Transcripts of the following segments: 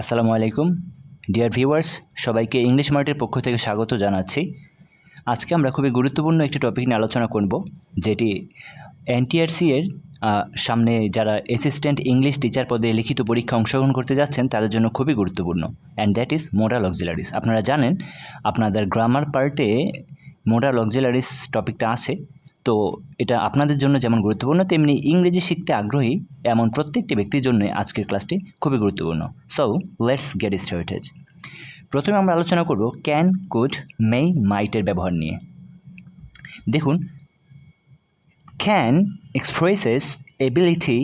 আসসালামু আলাইকুম। Dear viewers সবাইকে ইংলিশ মার্টের পক্ষ থেকে স্বাগত জানাচ্ছি। আজকে আমরা খুবই গুরুত্বপূর্ণ একটি টপিক নিয়ে আলোচনা করব, যেটি এনটিআরসি এর সামনে যারা অ্যাসিস্ট্যান্ট ইংলিশ টিচার পদে লিখিত পরীক্ষা অংশগ্রহণ করতে যাচ্ছেন, তাদের জন্য খুবই গুরুত্বপূর্ণ। And that is modal auxiliaries আপনারা জানেন, আপনাদের গ্রামার পার্টে মোরাল অক্সিলারিস টপিকটা আছে। তো এটা আপনাদের জন্য যেমন গুরুত্বপূর্ণ, তেমনি ইংরেজি শিখতে আগ্রহী এমন প্রত্যেকটি ব্যক্তির জন্য আজকের ক্লাসটি খুবই গুরুত্বপূর্ণ। সো লেটস গেট স্টার্টেড প্রথমে আমরা আলোচনা করব ক্যান কুড মে মাইটের ব্যবহার নিয়ে। দেখুন can expresses ability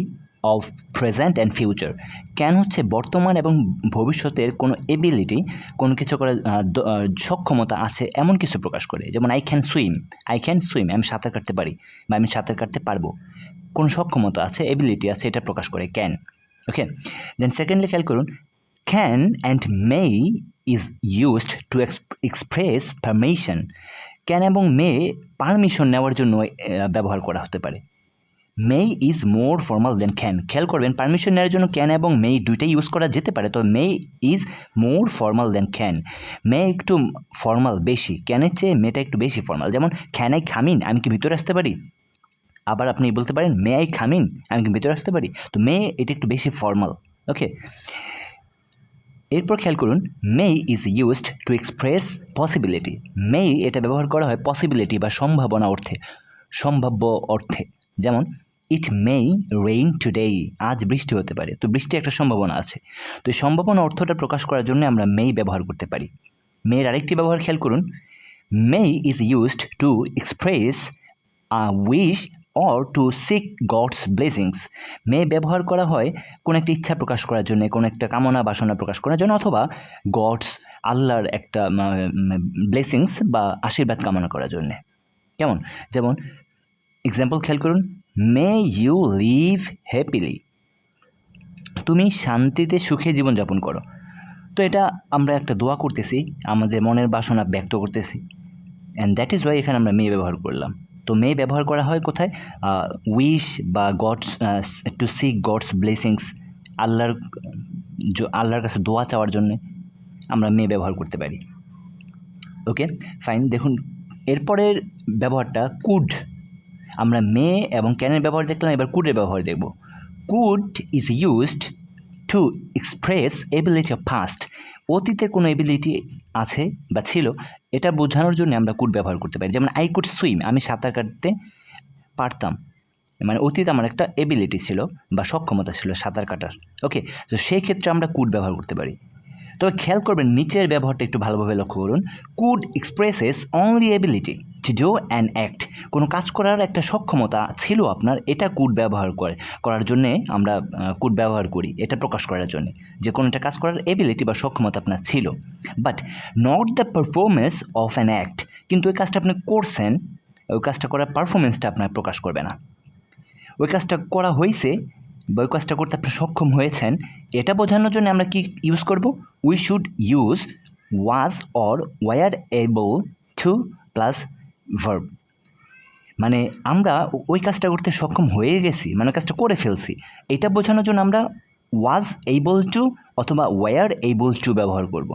of present and future. Can হচ্ছে বর্তমান এবং ভবিষ্যতের কোনো এবিলিটি, কোনো কিছু করার সক্ষমতা আছে এমন কিছু প্রকাশ করে? যেমন I can swim I can swim আমি সাঁতার কাটতে পারি বা আমি সাঁতার কাটতে পারব। কোন সক্ষমতা আছে, এবিলিটি আছে, এটা প্রকাশ করে ক্যান ওকে দেন সেকেন্ডলি খেয়াল করুন can and may is used to express permission can এবং মে পারমিশন নেওয়ার জন্য ব্যবহার করা হতে পারে। May is more formal than can. খেয়াল করবেন, পারমিশন নেওয়ার জন্য ক্যান এবং মেই দুইটাই ইউজ করা যেতে পারে, তো may is more formal than can. May একটু ফর্মাল, বেশি। ক্যানের চেয়ে মেটা একটু বেশি ফর্মাল। যেমন, ক্যান আই খামিন আমি কি ভিতরে আসতে পারি? আবার আপনি বলতে পারেন, মে আই খামিন আমি কি ভিতরে আসতে পারি? তো মে এটা একটু বেশি ফর্মাল, ওকে? এরপর খেয়াল করুন may is used to express possibility. May এটা ব্যবহার করা হয় পসিবিলিটি বা সম্ভাবনা অর্থে, সম্ভাব্য অর্থে। যেমন ইট মেই রেইন টুডে আজ বৃষ্টি হতে পারে। তো বৃষ্টি একটা সম্ভাবনা আছে। তো এই সম্ভাবনা অর্থটা প্রকাশ করার জন্য আমরা মেই ব্যবহার করতে পারি। মেয়ের আরেকটি ব্যবহার খেয়াল করুন। May is used to express a wish or to seek God's blessings may ব্যবহার করা হয় কোনো একটা ইচ্ছা প্রকাশ করার জন্য, কোনো একটা কামনা বাসনা প্রকাশ করার জন্য অথবা গডস আল্লাহর একটা ব্লেসিংস বা আশীর্বাদ কামনা করার জন্যে। কেমন? যেমন এক্সাম্পল খেয়াল করুন মে ইউ লিভ হ্যাপিলি তুমি শান্তিতে সুখে জীবনযাপন করো। তো এটা আমরা একটা দোয়া করতেছি, আমাদের মনের বাসনা ব্যক্ত করতেছি। অ্যান্ড দ্যাট ইজ ওয়াই এখানে আমরা মে ব্যবহার করলাম। তো মে ব্যবহার করা হয় কোথায়? উইশ বা God's to seek God's blessings আল্লাহর আল্লাহর কাছে দোয়া চাওয়ার জন্যে আমরা মে ব্যবহার করতে পারি। ওকে ফাইন দেখুন, এরপরের ব্যবহারটা কুড আমরা মে এবং ক্যানের ব্যবহার দেখলাম, এবার কুডের ব্যবহার দেখব। Could is used to express ability of past অতীতের কোনো এবিলিটি আছে বা ছিল, এটা বোঝানোর জন্য আমরা কুড ব্যবহার করতে পারি। যেমন আই কুড সুইম আমি সাঁতার কাটতে পারতাম। মানে অতীত আমার একটা এবিলিটি ছিল বা সক্ষমতা ছিল সাঁতার কাটার। ওকে তো সেই ক্ষেত্রে আমরা কুড ব্যবহার করতে পারি। তবে খেয়াল করবেন, নিচের ব্যবহারটা একটু ভালোভাবে লক্ষ্য করুন। Could expresses only ability to and act কোনো কাজ করার একটা সক্ষমতা ছিল আপনার, এটা কুড ব্যবহার করে, করার জন্যে আমরা কুড ব্যবহার করি, এটা প্রকাশ করার জন্যে। যে কোনো একটা কাজ করার এবিলিটি বা সক্ষমতা আপনার ছিল। But not the performance of an act কিন্তু ওই কাজটা আপনি করছেন, ওই কাজটা করার পারফরমেন্সটা আপনার প্রকাশ করবে না। ওই কাজটা করা হয়েছে বা ওই কাজটা করতে আপনি সক্ষম হয়েছেন, এটা বোঝানোর জন্য আমরা কি ইউজ করব? We should use was or were able to plus verb মানে আমরা ওই কাজটা করতে সক্ষম হয়ে গেছি মানে কাজটা করে ফেলছি। এটা বোঝানোর জন্য আমরা ওয়াজ এইবল টু অথবা ওয়ার এইবল টু ব্যবহার করব।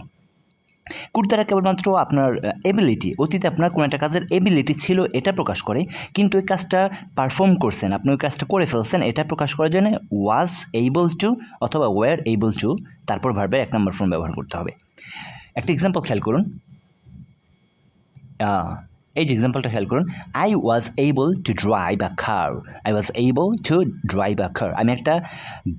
কুট দ্বারা কেবলমাত্র আপনার এবিলিটি অতীতে আপনার কোনো একটা কাজের এবিলিটি ছিল, এটা প্রকাশ করে, কিন্তু ওই কাজটা পারফর্ম করছেন, আপনি ওই কাজটা করে ফেলছেন, এটা প্রকাশ করার জন্য ওয়াজ এইবল টু অথবা ওয়ার এইবল টু তারপর ভার্বের এক নম্বর ফর্ম ব্যবহার করতে হবে। একটা এক্সাম্পল খেয়াল করুন। এই যে এক্সাম্পলটা খেয়াল করুন I was able to drive a car I was able to drive a car আমি একটা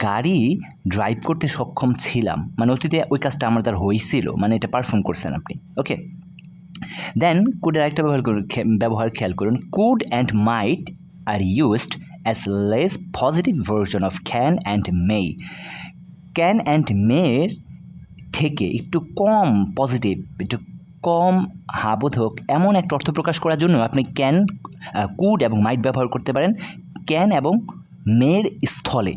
গাড়ি ড্রাইভ করতে সক্ষম ছিলাম। মানে অতীতে ওই কাজটা আমার দ্বারা হয়েছিল। মানে এটা পারফর্ম করছেন আপনি। ওকে দেন কুডের একটা ব্যবহার করুন ব্যবহার খেয়াল করুন। Could and might are used as less positive version of can and may can and মের থেকে একটু কম পজিটিভ একটু কম হাবোধক এমন একটা অর্থ প্রকাশ করার জন্য আপনি ক্যান কুড এবং মাইট ব্যবহার করতে পারেন। ক্যান এবং মেয়ের স্থলে।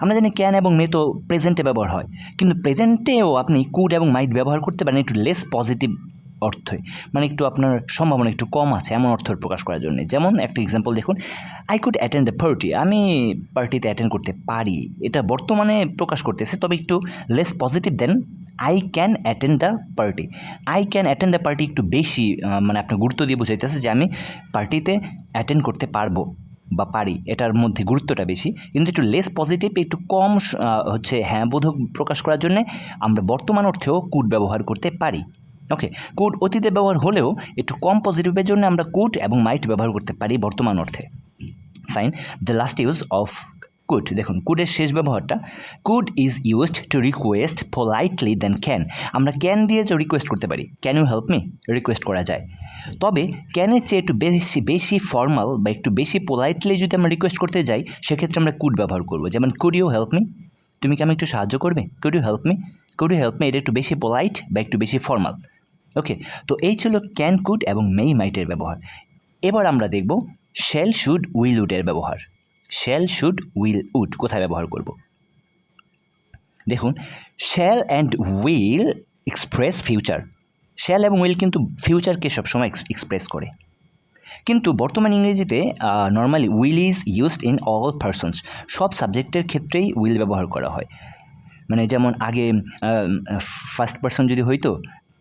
আমরা জানি ক্যান এবং মে তো প্রেজেন্টে ব্যবহার হয়, কিন্তু প্রেজেন্টেও আপনি কুড এবং মাইট ব্যবহার করতে পারেন, একটু লেস পজিটিভ অর্থে মানে একটু আপনার সম্ভাবনা একটু কম আছে, এমন অর্থ প্রকাশ করার জন্য। যেমন একটা এক্সাম্পল দেখুন I could attend the party আমি পার্টিতে অ্যাটেন্ড করতে পারি, এটা বর্তমানে প্রকাশ করতেছে, তবে একটু less positive then I can attend the party I can attend the party একটু বেশি মানে আপনার গুরুত্ব দিয়ে বোঝাইতেছে যে আমি পার্টিতে অ্যাটেন্ড করতে পারব বা পারি, এটার মধ্যে গুরুত্বটা বেশি। কিন্তু একটু লেস পজিটিভ একটু কম হচ্ছে হ্যাঁ বোধক প্রকাশ করার জন্যে আমরা বর্তমান অর্থেও কুড ব্যবহার করতে পারি। ওকে কুড অতীতে ব্যবহার হলেও একটু কম পজিটিভের জন্য আমরা কুড এবং মাইট ব্যবহার করতে পারি বর্তমান অর্থে। Fine the last use of could দেখুন কুডের শেষ ব্যবহারটা could is used to request politely then can আমরা ক্যান দিয়ে যে রিকোয়েস্ট করতে পারি can you help me request করা যায়। তবে ক্যানের চেয়ে একটু বেশি বেশি ফর্মাল বা একটু বেশি পোলাইটলি যদি আমরা রিকোয়েস্ট করতে যাই, সেক্ষেত্রে আমরা কুড ব্যবহার করব। যেমন কুড ইউ হেল্প মি তুমি কি আমি একটু সাহায্য করবে? Could you help me could you help me এটা একটু বেশি পোলাইট বা একটু বেশি ফর্মাল ওকে তো এই ছিল ক্যান কুড এবং মেই মাইটের ব্যবহার। এবার আমরা দেখব শেল শুড উইল উডের ব্যবহার। শেল শুড উইল উড কোথায় ব্যবহার করব? দেখুন shall and will express future shall এবং উইল কিন্তু ফিউচারকে সবসময় এক্সপ্রেস করে। কিন্তু বর্তমান ইংরেজিতে normally will is used in all persons সব সাবজেক্টের ক্ষেত্রেই উইল ব্যবহার করা হয়। মানে যেমন আগে ফার্স্ট পার্সন যদি হইতো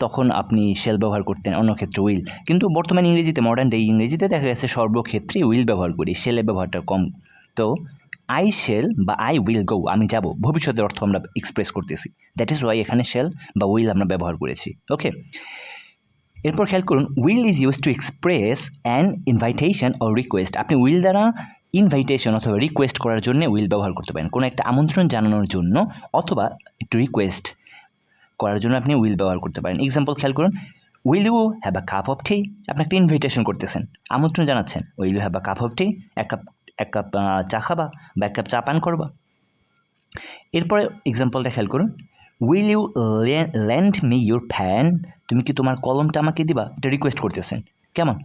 তখন আপনি শেল ব্যবহার করতেন, অন্য ক্ষেত্রে উইল কিন্তু বর্তমান ইংরেজিতে মডার্ন ডে ইংরেজিতে দেখা গেছে সর্বক্ষেত্রে উইল ব্যবহার করি শেলের ব্যবহারটা কম। তো আই শেল বা আই উইল গো আমি যাব, ভবিষ্যতের অর্থ আমরা এক্সপ্রেস করতেছি। দ্যাট ইজ ওয়াই এখানে শেল বা উইল আমরা ব্যবহার করেছি। ওকে এরপর খেয়াল করুন will is use to express an invitation O request আপনি উইল দ্বারা ইনভাইটেশন অথবা রিকোয়েস্ট করার জন্য উইল ব্যবহার করতে পারেন। কোনো একটা আমন্ত্রণ জানানোর জন্য অথবা একটু রিকোয়েস্ট করার জন্য আপনি উইল ব্যবহার করতে পারেন। এক্সাম্পল খেয়াল করুন will you have a cup of tea আপনি একটা ইনভাইটেশন করতেছেন, আমন্ত্রণ জানাচ্ছেন will you have a cup of tea এক কাপ এক কাপ চা খাবা বা এক কাপ চা পান করবা। এরপরে এক্সাম্পলটা খেয়াল করুন will you lend me your fan তুমি কি তোমার কলমটা আমাকে দিবা? এটা রিকোয়েস্ট করতেছেন। কেমন?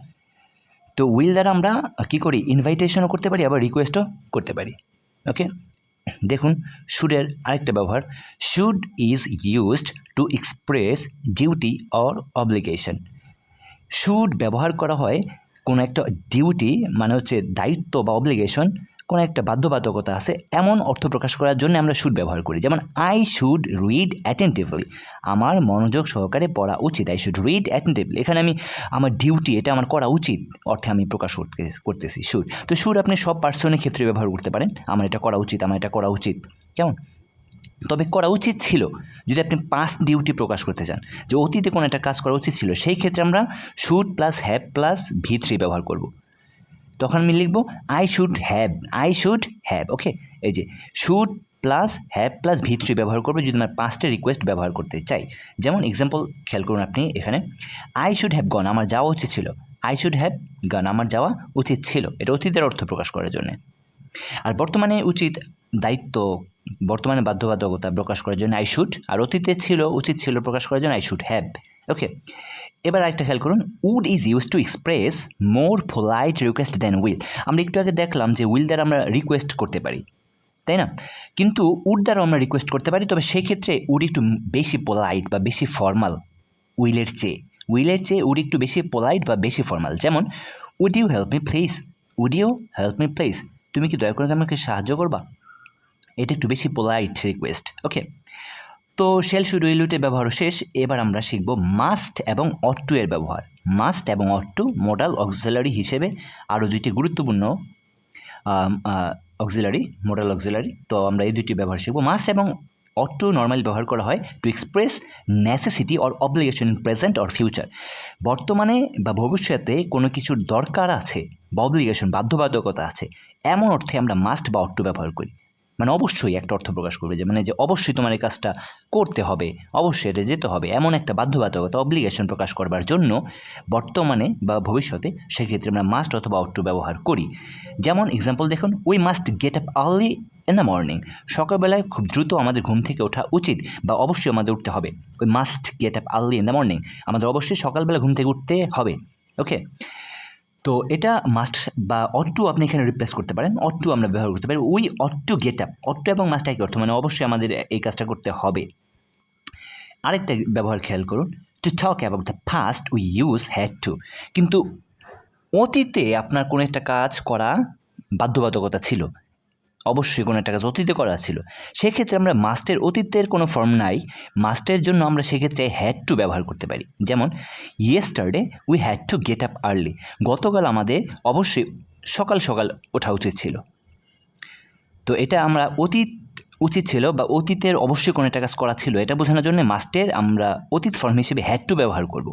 তো উইল দ্বারা আমরা কী করি? ইনভাইটেশনও করতে পারি, আবার রিকোয়েস্টও করতে পারি। ওকে দেখুন শুডের আরেকটা ব্যবহার should is used to express duty or obligation should ব্যবহার করা হয় কোনো একটা ডিউটি মানে হচ্ছে দায়িত্ব বা অব্লিগেশন কোনো একটা বাধ্যবাধকতা আছে, এমন অর্থ প্রকাশ করার জন্য আমরা শুড ব্যবহার করি। যেমন আই শুড রিড অ্যাটেন্টিভলি আমার মনোযোগ সহকারে পড়া উচিত। আই শুড রিড অ্যাটেন্টিভলি এখানে আমি আমার ডিউটি এটা আমার করা উচিত অর্থে আমি প্রকাশ করতে, করতেছি শুড তো শুড আপনি সব পার্সনের ক্ষেত্রে ব্যবহার করতে পারেন। আমার এটা করা উচিত, আমার এটা করা উচিত। কেমন? তবে করা উচিত ছিল যদি আপনি পাস্ট ডিউটি প্রকাশ করতে চান। যে অতীতে কোনো একটা কাজ করা উচিত ছিল, সেই ক্ষেত্রে আমরা should plus have plus V three ব্যবহার করব। তখন আমি লিখব I should have I should have okay এই যে should plus have plus V three ব্যবহার করব যদি আমার পাঁচটা রিকোয়েস্ট ব্যবহার করতে চাই। যেমন এক্সাম্পল খেয়াল করুন আপনি এখানে আই শুড হ্যাভ গন আমার যাওয়া উচিত ছিল। আই শুড হ্যাভ গান আমার যাওয়া উচিত ছিল। এটা অতীতের অর্থ প্রকাশ করার জন্য। আর বর্তমানে উচিত দায়িত্ব, বর্তমানে বাধ্যবাধকতা প্রকাশ করার জন্য আই শুড আর অতীতে ছিল, উচিত ছিল প্রকাশ করার জন্য আই শুড হ্যাভ ওকে এবার একটা খেয়াল করুন would is use to express more polite request then will আমরা একটু আগে দেখলাম যে উইল দ্বারা আমরা রিকোয়েস্ট করতে পারি, তাই না? কিন্তু উড দ্বারা আমরা রিকোয়েস্ট করতে পারি, তবে সেক্ষেত্রে উড একটু বেশি পোলাইট বা বেশি ফর্মাল উইলের চেয়ে। উইলের চেয়ে উড একটু বেশি পোলাইট বা বেশি ফর্মাল যেমন would you help me please would you help me please তুমি কি দয়া করে আমাকে সাহায্য করবা? এটা একটু বেশি পোলাইট রিকোয়েস্ট ওকে তো শেল শুড উইলুটের ব্যবহার শেষ। এবার আমরা শিখব মাস্ট এবং অট টু এর ব্যবহার। মাস্ট এবং অট টু মোডাল অক্সিলারি হিসেবে আরও দুইটি গুরুত্বপূর্ণ অক্সিলারি মোডাল অক্সিলারি তো আমরা এই দুইটি ব্যবহার শিখব। মাস্ট এবং অট টু নর্মালি ব্যবহার করা হয় to express necessity or obligation in present or future বর্তমানে বা ভবিষ্যতে কোনো কিছুর দরকার আছে বা অব্লিগেশন বাধ্যবাধকতা আছে, এমন অর্থে আমরা মাস্ট বা অট টু ব্যবহার করি। মানে অবশ্যই একটা অর্থ প্রকাশ করবে যে মানে যে অবশ্যই তোমার এই কাজটা করতে হবে, অবশ্যই এটা যেতে হবে, এমন একটা বাধ্যবাধকতা অব্লিগেশন প্রকাশ করবার জন্য বর্তমানে বা ভবিষ্যতে সেক্ষেত্রে আমরা মাস্ট অথবা অট্টু ব্যবহার করি। যেমন এক্সাম্পল দেখুন we must get up early in the morning সকালবেলায় খুব দ্রুত আমাদের ঘুম থেকে ওঠা উচিত বা অবশ্যই আমাদের উঠতে হবে। We must get up early in the morning আমাদের অবশ্যই সকালবেলা ঘুম থেকে উঠতে হবে। ওকে তো এটা মাস্ট বা অট টু আপনি এখানে রিপ্লেস করতে পারেন। অট টু আমরা ব্যবহার করতে পারি। We ought to get up ought to এবং মাস্ট একই অর্থ মানে অবশ্যই আমাদের এই কাজটা করতে হবে। আরেকটা ব্যবহার খেয়াল করুন to talk about the past we use had to কিন্তু অতীতে আপনার কোনো একটা কাজ করা বাধ্যবাধকতা ছিল। অবশ্যই কোনো একটা কাজ অতীতে করা ছিল। সেক্ষেত্রে আমরা মাস্টের অতীতের কোনো ফর্ম নাই। মাস্টের জন্য আমরা সেক্ষেত্রে হ্যাড টু ব্যবহার করতে পারি। যেমন yesterday we had to get up early গতকাল আমাদের অবশ্যই সকাল সকাল ওঠা উচিত ছিল। তো এটা আমরা অতীত উচিত ছিল বা অতীতের অবশ্যই কোনো একটা কাজ করা ছিল, এটা বোঝানোর জন্য মাস্টের আমরা অতীত ফর্ম হিসেবে হ্যাড টু ব্যবহার করব।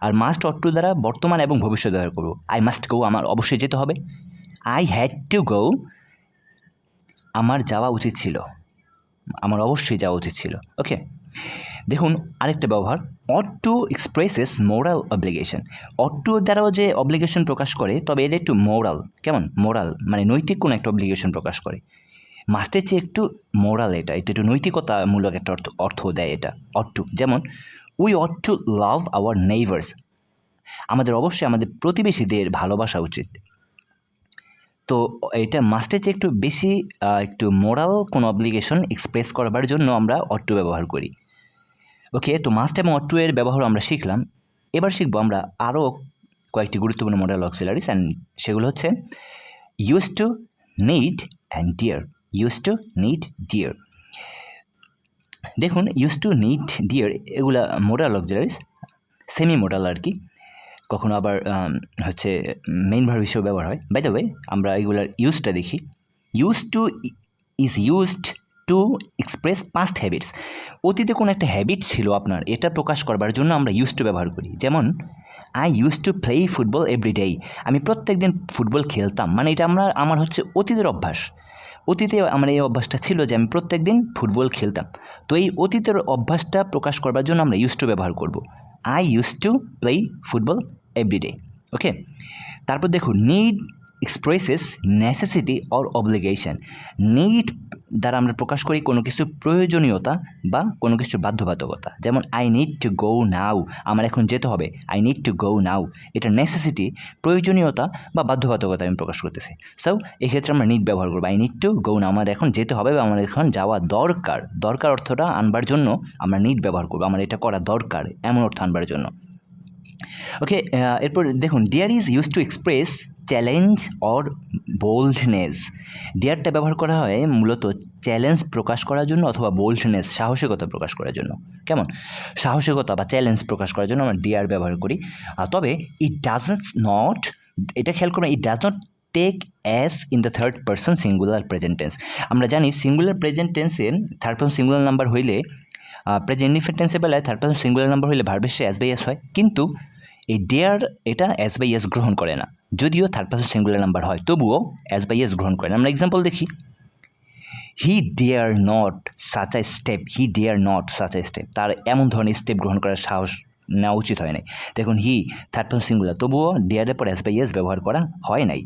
আর মাস্ট অট টু দ্বারা বর্তমান এবং ভবিষ্যৎ ব্যবহার করব। আই মাস্ট গো আমার অবশ্যই যেতে হবে। আই হ্যাড টু গো আমার যাওয়া উচিত ছিল। আমার অবশ্যই যাওয়া উচিত ছিল। ওকে? দেখুন, আরেকটা ব্যবহার ought to expresses moral obligation ought to দ্বারাও যে অব্লিগেশন প্রকাশ করে, তবে এটা একটু মোরাল কেমন? মোরাল মানে নৈতিক কোনো একটা অব্লিগেশন প্রকাশ করে। মাস্টের চেয়ে একটু মোরাল এটা এটা একটু নৈতিকতামূলক একটা অর্থ অর্থ দেয় এটা অট টু যেমন we ought to love our neighbours আমাদের অবশ্যই আমাদের প্রতিবেশীদের ভালোবাসা উচিত। তো এটা মাস্টের চেয়ে একটু বেশি একটু মোরাল কোনো অব্লিগেশন এক্সপ্রেস করবার জন্য আমরা অট্টু ব্যবহার করি। ওকে তো মাস্ট এবং অট্টু এর ব্যবহার আমরা শিখলাম। এবার শিখব আমরা আরও কয়েকটি গুরুত্বপূর্ণ মডেল অক্সিলারিস অ্যান্ড সেগুলো হচ্ছে use to need and dare use to need dare দেখুন ইউজ টু নিড ডিয়ার এগুলা মোডাল অক্সিলারিস সেমি মোডাল আর কি। কখনো আবার হচ্ছে মেইন ভার্ব হিসেবে ব্যবহার হয়। বাই দ্য ওয়ে আমরা এগুলার ইউজটা দেখি। Use to is used to express past habits অতীতে কোনো একটা হ্যাবিট ছিল আপনার, এটা প্রকাশ করবার জন্য আমরা ইউজ টু ব্যবহার করি। যেমন I use to play football every day আমি প্রত্যেক দিন ফুটবল খেলতাম। মানে এটা আমরা, আমার হচ্ছে অতীতের অভ্যাস। অতীতে আমার এই অভ্যাসটা ছিল যে আমি প্রত্যেক দিন ফুটবল খেলতাম। তো এই অতীতের অভ্যাসটা প্রকাশ করবার জন্য আমরা ইউজ টু ব্যবহার করব। I use to play football everyday okay তারপর দেখুন need expresses necessity or obligation need দ্বারা আমরা প্রকাশ করি কোনো কিছু প্রয়োজনীয়তা বা কোনো কিছু বাধ্যবাধকতা। যেমন I need to go now আমার এখন যেতে হবে I need to go now এটা নেসেসিটি প্রয়োজনীয়তা বা বাধ্যবাধকতা আমি প্রকাশ করতেছি। সো এক্ষেত্রে আমরা নিড ব্যবহার করব। আই নিড টু গো না আমার এখন যেতে হবে বা আমার এখন যাওয়া দরকার। দরকার অর্থটা আনবার জন্য আমরা নিড ব্যবহার করব। আমার এটা করা দরকার, এমন অর্থ আনবার জন্য। ওকে এরপর দেখুন dare is use to express challenge or boldness ডিয়ারটা ব্যবহার করা হয় মূলত চ্যালেঞ্জ প্রকাশ করার জন্য অথবা বোল্ডনেস সাহসিকতা প্রকাশ করার জন্য। কেমন? সাহসিকতা বা চ্যালেঞ্জ প্রকাশ করার জন্য আমরা ডিয়ার ব্যবহার করি। তবে ইট ডাজ নট এটা খেয়াল করবেন it does not take s in the third person singular present tense আমরা জানি সিঙ্গুলার প্রেজেন্ট টেন্সে থার্ড পার্সন সিঙ্গুলার নাম্বার হইলে প্রেজেন্ট ইনডিফিনিট বেলায় থার্ড পার্সন সিঙ্গুলার নাম্বার হইলে ভার্বের সে অ্যাস বাই এস হয়। কিন্তু এই ডেয়ার এটা অ্যাস বাই এস গ্রহণ করে না। যদিও থার্ড পার্সন সিঙ্গুলার নাম্বার হয়, তবুও অ্যাস বাই এস গ্রহণ করে না। আমরা এক্সাম্পল দেখি। He dare not such a step he dare not such a step তার এমন ধরনের স্টেপ গ্রহণ করার সাহস নেওয়া উচিত হয় নাই। দেখুন হি থার্ড পার্সন সিঙ্গুলার তবুও ডেয়ারের পর অ্যাস বাই এস ব্যবহার করা হয় নাই।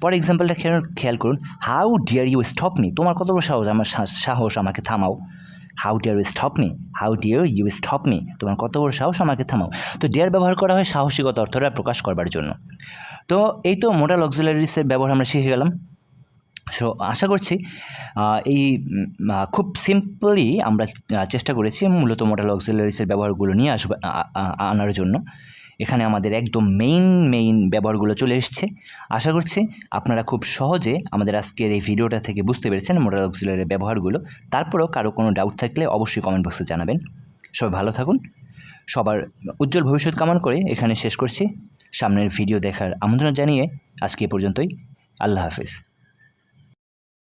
পর এক্সাম্পলটা খেয়াল খেয়াল করুন। How dare you stop me তোমার কত বড় সাহস? আমার সাহস আমাকে থামাও। How dare you stop me how dare you stop me তোমার কত বড় সাহস? আমাকে থামাও। তো ডিয়ার ব্যবহার করা হয় সাহসিকতা অর্থটা প্রকাশ করবার জন্য। তো এই তো মোডাল অক্সিলারিসের ব্যবহার আমরা শিখে গেলাম। সো আশা করছি এই খুব সিম্পলি আমরা চেষ্টা করেছি মূলত মোডাল অক্সিলারিসের ব্যবহারগুলো নিয়ে আসব আনার জন্য। এখানে আমাদের একদম মেইন মেইন ব্যবহারগুলো চলে এসছে। আশা করছি আপনারা খুব সহজে আমাদের আজকের এই ভিডিওটা থেকে বুঝতে পেরেছেন মোডাল অক্সিলারির ব্যবহারগুলো। তারপরেও কারও কোনো ডাউট থাকলে অবশ্যই কমেন্ট বক্সে জানাবেন। সবাই ভালো থাকুন। সবার উজ্জ্বল ভবিষ্যৎ কামনা করে এখানে শেষ করছি। সামনের ভিডিও দেখার আমন্ত্রণ জানিয়ে আজকে পর্যন্তই। আল্লাহ হাফিজ।